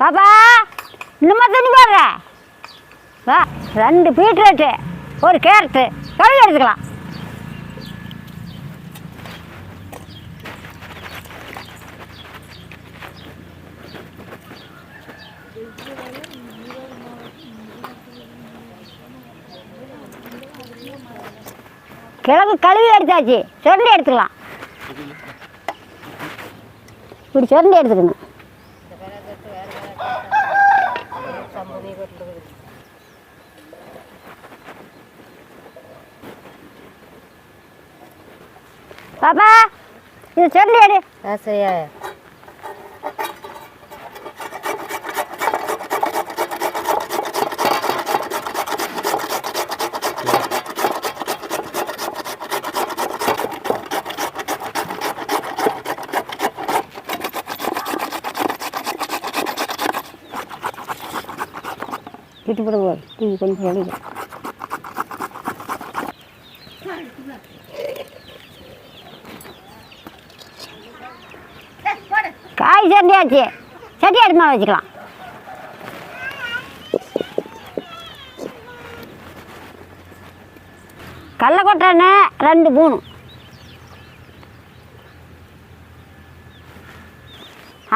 பாப்பா இன்னுமா தண்ணி போடுற? வா ரெண்டு பீட்ரூட்டு ஒரு கேரட்டு கழுவி எடுத்துக்கலாம். கிழங்கு கழுவி எடுத்தாச்சு. சுரண்டி எடுத்துக்கலாம். இப்படி சுரண்டி எடுத்துக்கணும். பாப்பா இது சுரண்டி எடு. சரியா. விட்டு போட போடு டீ கொஞ்சம் வெளியில் காய் சட்டியாச்சு. சட்டி அடுமா வச்சுக்கலாம். கடலக்கொட்டை ரெண்டு மூணு.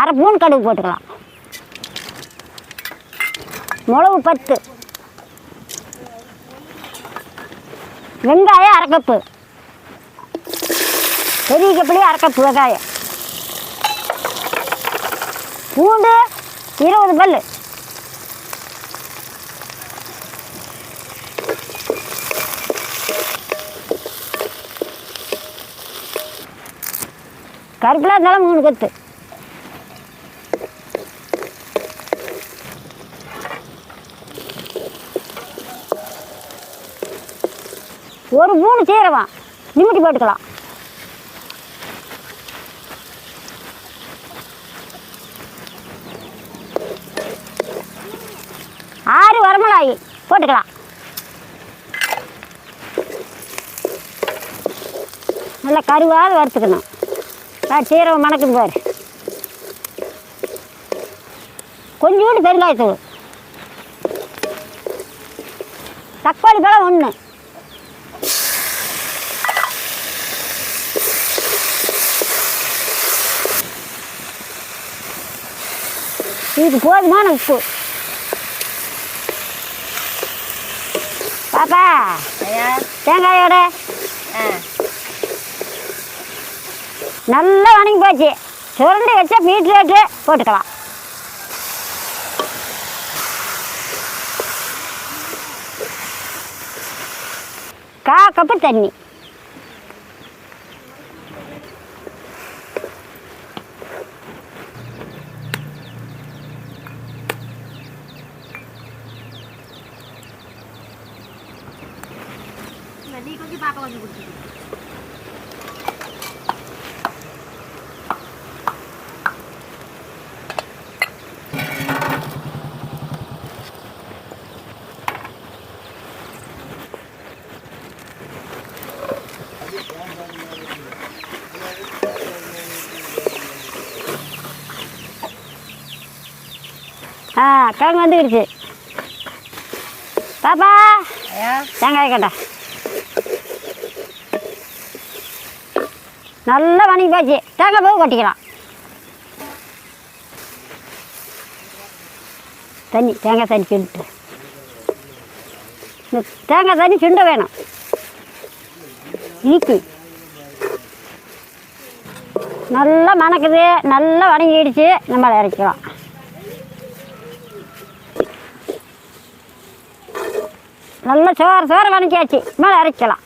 அரை பூன் கடுகு போட்டுக்கலாம். மிளகு பத்து. வெங்காயம் அரைக்கப்பு பெரிய கப்புலேயே அரைக்கப்பு வெங்காயம். பூண்டு இருபது பல். கருப்பில் இருந்தாலும் மூணு கொத்து. ஒரு மூணு சீரகம் நிமிட்டி போட்டுக்கலாம். ஆறு வரமிளகாய் போட்டுக்கலாம். நல்லா கருவாக வறுத்துக்கணும். ஆ, சீரகம் மணக்கும் பாரு. கொஞ்சோண்டு பெருங்காயத்தூள். தக்காளி பழம் ஒன்று இதுக்கு போதுமான உப்பு. பாப்பா தேங்காயோட நல்லா வணங்கி போச்சு. சுரண்டி வச்சா பீட்ரூட்டு போட்டுக்கலாம். கா கப்பு தண்ணி. நீ கொஞ்சம் பாப்பா கொஞ்சம் குடிச்சு ஆ கிழங்கு வந்துக்கிடுச்சு பாப்பா ஐயா தேங்காய் கட்டை நல்லா வணங்கி போச்சு. தேங்காய் பூ கொட்டிக்கலாம். தண்ணி தேங்காய் தண்ணி சுண்டு இந்த தேங்காய் தண்ணி சுண்ட வேணும். இனிப்பு. நல்லா மணக்குது. நல்லா வணங்கிடுச்சு. நம்ம அதை நல்லா சோறு சோறு வணக்கியாச்சு மேலே இறக்கலாம்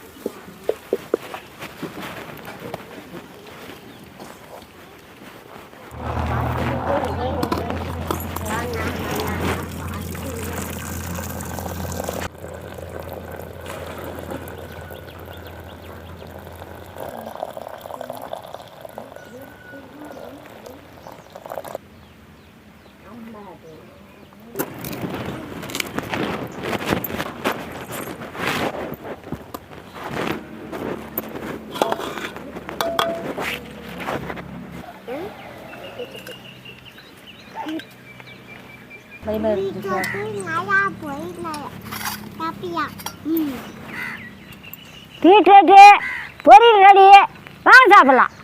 மதிமலர் ஜூஸா பீட்ரூட்டு பொரியல் ரெடி வாங்க சாப்பிட்லாம்.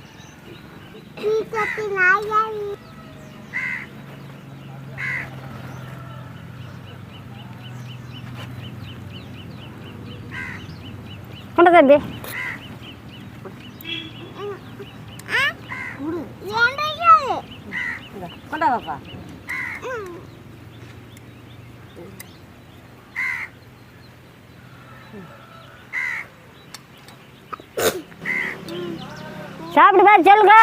கொண்ட தம்பி. இந்தா, கொண்டா பாப்பா. சாப்பிட்டு பாரு சொல்லுங்க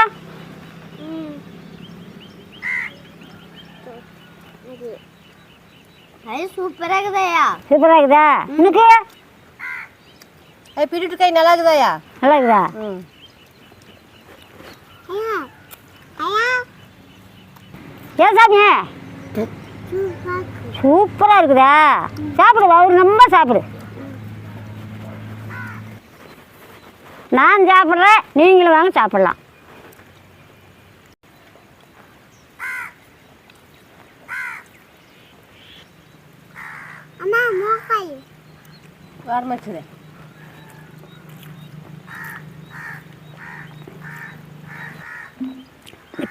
அது சூப்பராக இருக்குதாயா? சூப்பராக இருக்குதா? உனக்கு? கை நல்லா இருக்குதாயா? நல்லா இருக்குதா? ம். ஏன் சாமி? சூப்பராக இருக்குதா? சாப்பிடு ஒரு ரொம்ப சாப்பிடு. நான் சாப்பிட்றேன். நீங்களும் வாங்க சாப்பிட்லாம். ஆரம்பிச்சுது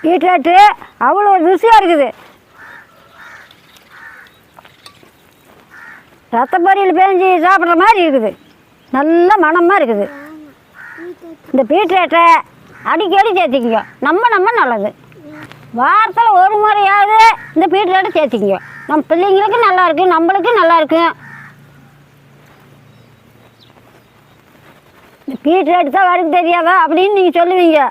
பீட்ரூட்டு அவ்வளோ ருசியாக இருக்குது. ரத்த பொரியல் பேஞ்சு சாப்பிட்ற மாதிரி இருக்குது. நல்ல மணமாக இருக்குது. இந்த பீட்ரூட்டை அடிக்கடி சேர்த்திக்கங்க. நம்ம நம்ம நல்லது. வாரத்தில் ஒரு முறையாவது இந்த பீட்ரூட்டை சேர்த்திக்கங்க. நம்ம பிள்ளைங்களுக்கு நல்லா இருக்கும் நம்மளுக்கும் நல்லா இருக்கும் இந்த பீட்ரூட் தான் வறுக்க தெரியாதா அப்படின்னு நீங்கள் சொல்லுவீங்க.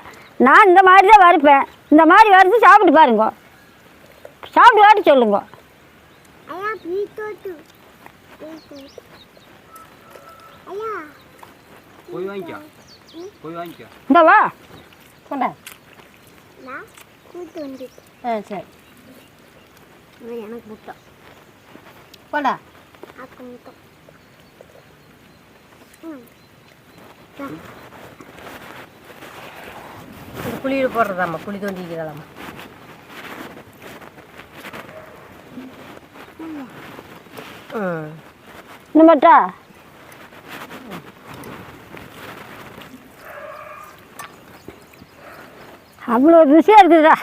நான் இந்த மாதிரி தான் வறுப்பேன். இந்த மாதிரி வறுத்து சாப்பிட்டு பாருங்க. சாப்பிட்டு வாட்டி சொல்லுங்க. போய் வாங்கிக்கோ. போய் வாங்கிக்கோ இந்த வா கொண்டா ஆ சரி எனக்கு முட்டை கொண்டா இது குழியில் போடுறதாம்மா குழி தோண்டிக்கிறதாம்மா ம் இன்னும் மட்டா அவ்வளோ ருசியாக இருக்குதா?